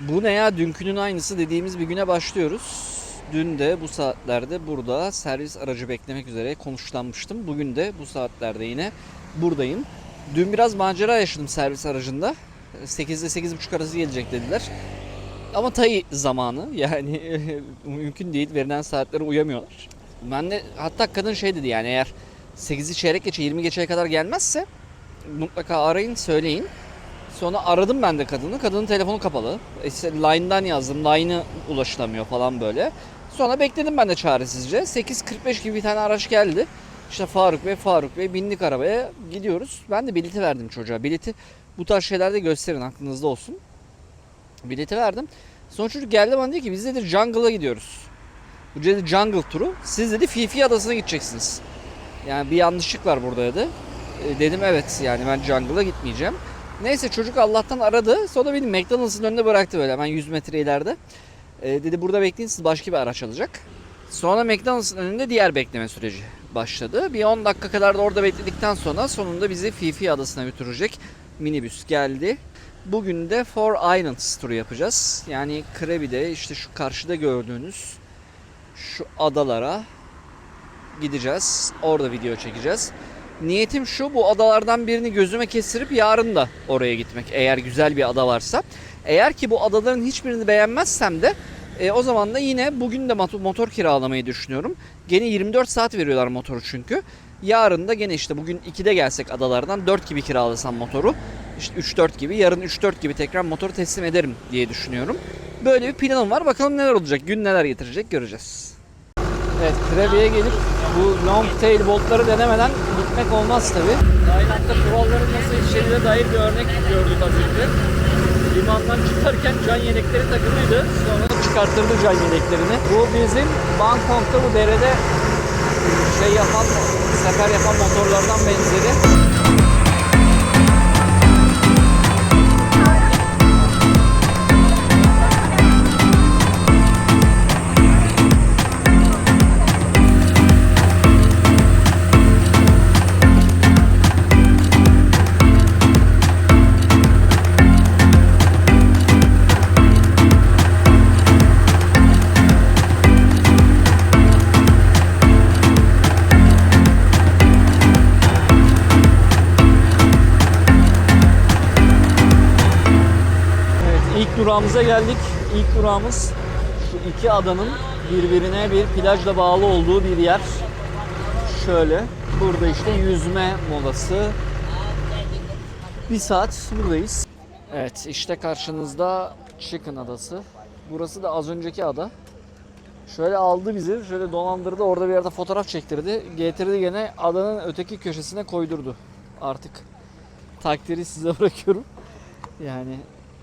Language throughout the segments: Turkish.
Bu ne ya dünkünün aynısı dediğimiz bir güne başlıyoruz. Dün de bu saatlerde burada servis aracı beklemek üzere konuşlanmıştım. Bugün de bu saatlerde yine buradayım. Dün biraz macera yaşadım servis aracında. 8'de 8.30 arası gelecek dediler. Ama tay zamanı yani mümkün değil verilen saatlere uyamıyorlar. Ben de hatta kadın şey dedi yani eğer 8'i çeyrek geçe 20 geçeye kadar gelmezse mutlaka arayın söyleyin. Sonra aradım ben de kadını. Kadının telefonu kapalı. İşte line'dan yazdım. Line'ı ulaşılamıyor falan böyle. Sonra bekledim ben de çaresizce. 8.45 gibi bir tane araç geldi. İşte Faruk Bey, Faruk Bey bindik arabaya gidiyoruz. Ben de bileti verdim çocuğa. Bileti bu tarz şeylerde gösterin aklınızda olsun. Bileti verdim. Sonra çocuk geldi bana dedi ki biz dedi Jungle'a gidiyoruz. Bu dedi Jungle turu. Siz dedi Fifi Adası'na gideceksiniz. Yani bir yanlışlık var burada dedi. E, dedim evet yani ben Jungle'a gitmeyeceğim. Neyse çocuk Allah'tan aradı. Sonra beni McDonald's'ın önünde bıraktı böyle hemen 100 metre ileride. E, dedi burada bekleyin siz başka bir araç alacak. Sonra McDonald's'ın önünde diğer bekleme süreci başladı. Bir 10 dakika kadar da orada bekledikten sonra sonunda bizi Fifi Adası'na götürecek minibüs geldi. Bugün de Four Islands turu yapacağız. Yani Krabi'de işte şu karşıda gördüğünüz şu adalara gideceğiz. Orada video çekeceğiz. Niyetim şu bu adalardan birini gözüme kestirip yarın da oraya gitmek. Eğer güzel bir ada varsa. Eğer ki bu adaların hiçbirini beğenmezsem de e, o zaman da yine bugün de motor, kiralamayı düşünüyorum. Gene 24 saat veriyorlar motoru çünkü. Yarın da gene işte bugün 2'de gelsek adalardan 4 gibi kiralasam motoru. İşte 3-4 gibi yarın 3-4 gibi tekrar motoru teslim ederim diye düşünüyorum. Böyle bir planım var. Bakalım neler olacak. Gün neler getirecek göreceğiz. Evet Krabi'ye gelip bu long tail boltları denemeden gitmek olmaz tabi. Tayland'da kuralların nasıl yetişeceğine dair bir örnek gördük az önce. Limandan çıkarken can yelekleri takılıydı. Sonra çıkarttırdı can yeleklerini. Bu bizim Bangkok'ta bu derede şey yapan, sefer yapan motorlardan benzeri. Durağımıza geldik. İlk durağımız şu iki adanın birbirine bir plajla bağlı olduğu bir yer. Şöyle burada işte yüzme molası. Bir saat buradayız. Evet işte karşınızda Chicken Adası. Burası da az önceki ada. Şöyle aldı bizi, şöyle dolandırdı, orada bir yerde fotoğraf çektirdi. Getirdi gene adanın öteki köşesine koydurdu. Artık takdiri size bırakıyorum. Yani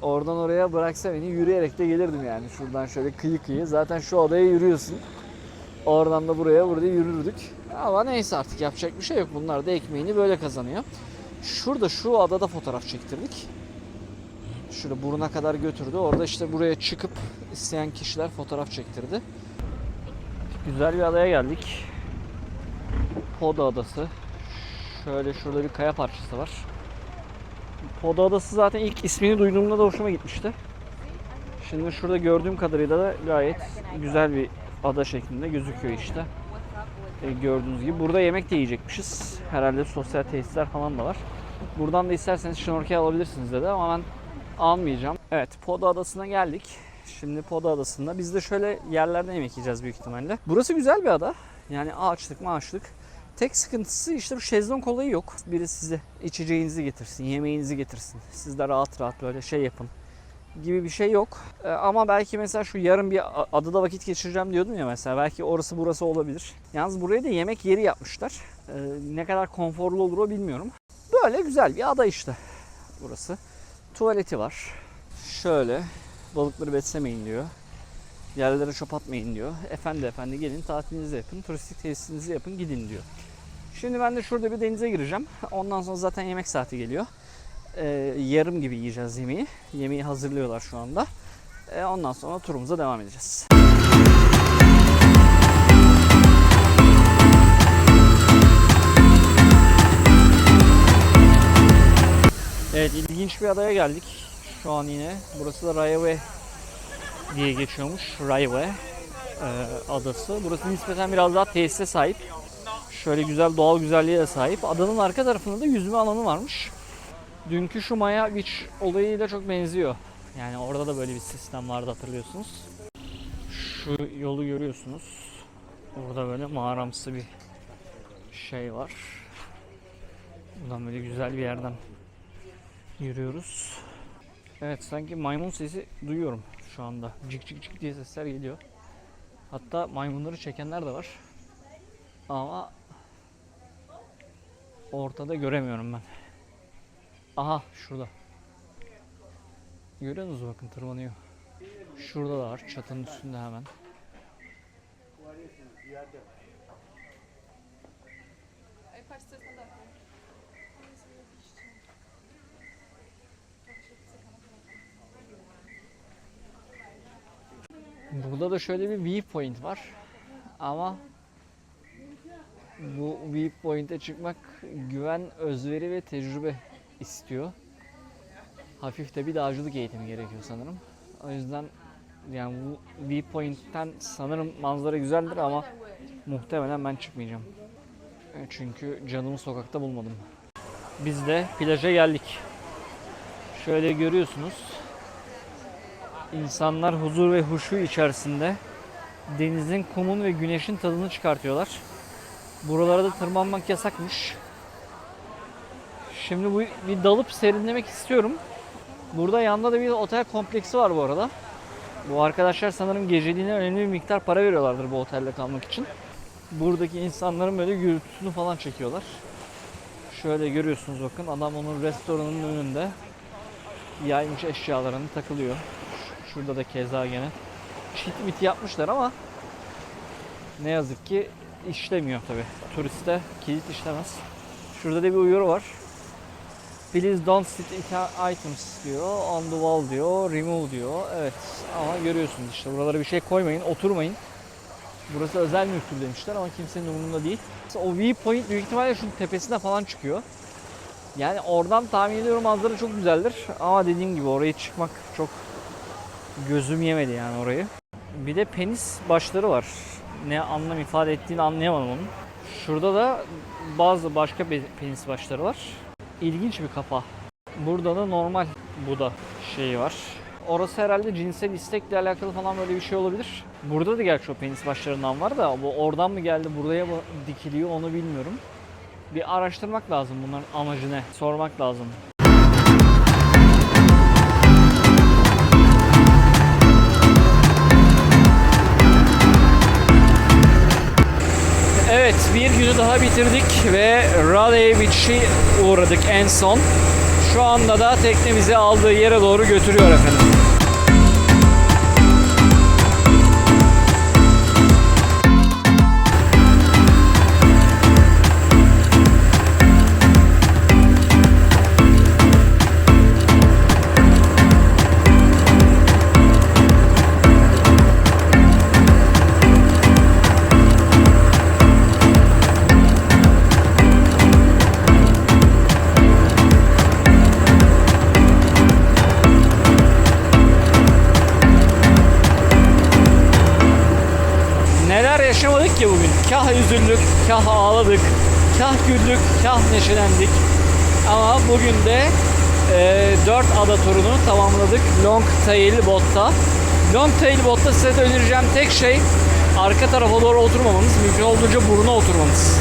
oradan oraya bıraksa beni yürüyerek de gelirdim yani. Şuradan şöyle kıyı kıyı. Zaten şu adaya yürüyorsun. Oradan da buraya burada yürürdük. Ama neyse artık yapacak bir şey yok. Bunlar da ekmeğini böyle kazanıyor. Şurada şu adada fotoğraf çektirdik. Şurada buruna kadar götürdü. Orada işte buraya çıkıp isteyen kişiler fotoğraf çektirdi. Güzel bir adaya geldik. Poda Adası. Şöyle şurada bir kaya parçası var. Poda Adası zaten ilk ismini duyduğumda da hoşuma gitmişti. Şimdi şurada gördüğüm kadarıyla da gayet güzel bir ada şeklinde gözüküyor işte. E, gördüğünüz gibi. Burada yemek de yiyecekmişiz. Herhalde sosyal tesisler falan da var. Buradan da isterseniz şnorkel alabilirsiniz dedi ama ben almayacağım. Evet Poda Adası'na geldik. Şimdi Poda Adası'nda biz de şöyle yerlerde yemek yiyeceğiz büyük ihtimalle. Burası güzel bir ada. Yani ağaçlık maaşlık. Tek sıkıntısı işte bu şezlong olayı yok. Biri size içeceğinizi getirsin, yemeğinizi getirsin. Siz de rahat rahat böyle şey yapın gibi bir şey yok. Ee, ama belki mesela şu yarın bir adada vakit geçireceğim diyordum ya mesela. Belki orası burası olabilir. Yalnız buraya da yemek yeri yapmışlar. Ee, ne kadar konforlu olur o bilmiyorum. Böyle güzel bir ada işte burası. Tuvaleti var. Şöyle balıkları beslemeyin diyor. Yerlere çöp atmayın diyor. Efendi efendi gelin tatilinizi yapın, turistik tesisinizi yapın gidin diyor. Şimdi ben de şurada bir denize gireceğim. Ondan sonra zaten yemek saati geliyor. Ee, yarım gibi yiyeceğiz yemeği. Yemeği hazırlıyorlar şu anda. Ee, ondan sonra turumuza devam edeceğiz. Evet ilginç bir adaya geldik. Şu an yine. Burası da Rayaway diye geçiyormuş. Rayve e, adası. Burası nispeten biraz daha tesise sahip. Şöyle güzel doğal güzelliğe de sahip. Adanın arka tarafında da yüzme alanı varmış. Dünkü şu Maya Beach olayıyla çok benziyor. Yani orada da böyle bir sistem vardı hatırlıyorsunuz. Şu yolu görüyorsunuz. Burada böyle mağaramsı bir şey var. Buradan böyle güzel bir yerden yürüyoruz. Evet sanki maymun sesi duyuyorum şu anda. Cik cik cik diye sesler geliyor. Hatta maymunları çekenler de var. Ama ortada göremiyorum ben. Aha şurada. Görüyor musunuz bakın tırmanıyor. Şurada da var çatının üstünde hemen. Aí faz sessão Burada da şöyle bir viewpoint var. Ama bu viewpoint'e çıkmak güven, özveri ve tecrübe istiyor. Hafif de bir dağcılık eğitimi gerekiyor sanırım. O yüzden yani bu viewpoint'ten sanırım manzara güzeldir ama muhtemelen ben çıkmayacağım. E, Çünkü canımı sokakta bulmadım. Biz de plaja geldik. Şöyle görüyorsunuz. İnsanlar huzur ve huşu içerisinde denizin, kumun ve güneşin tadını çıkartıyorlar. Buralara da tırmanmak yasakmış. Şimdi bu bir dalıp serinlemek istiyorum. Burada yanında da bir otel kompleksi var bu arada. Bu arkadaşlar sanırım geceliğine önemli bir miktar para veriyorlardır bu otelde kalmak için. Buradaki insanların böyle gürültüsünü falan çekiyorlar. Şöyle görüyorsunuz bakın adam onun restoranının önünde yaymış eşyalarını takılıyor. Şurada da keza gene çit mit yapmışlar ama ne yazık ki işlemiyor tabi. Turiste kilit işlemez. Şurada da bir uyarı var. Please don't sit items diyor. On the wall diyor. Remove diyor. Evet ama görüyorsunuz işte buralara bir şey koymayın. Oturmayın. Burası özel mülktür demişler ama kimsenin umurunda değil. O viewpoint büyük ihtimalle şunun tepesine falan çıkıyor. Yani oradan tahmin ediyorum manzara çok güzeldir. Ama dediğim gibi oraya çıkmak çok gözüm yemedi yani orayı. Bir de penis başları var. Ne anlam ifade ettiğini anlayamadım onun. Şurada da bazı başka pe- penis başları var. İlginç bir kafa. Burada da normal Buda şeyi var. Orası herhalde cinsel istekle alakalı falan böyle bir şey olabilir. Burada da gerçi o penis başlarından var da bu oradan mı geldi buraya mı dikiliyor onu bilmiyorum. Bir araştırmak lazım bunların amacı ne? Sormak lazım. Bir günü daha bitirdik ve Raleigh Beach'i uğradık en son. Şu anda da tekne bizi aldığı yere doğru götürüyor efendim. Kah ağladık, kah güldük, kah neşelendik. Ama bugün de 4 ada turunu tamamladık Long Tail Boat'ta. Long Tail Boat'ta size de önereceğim tek şey arka tarafa doğru oturmamanız, mümkün olduğunca buruna oturmanız.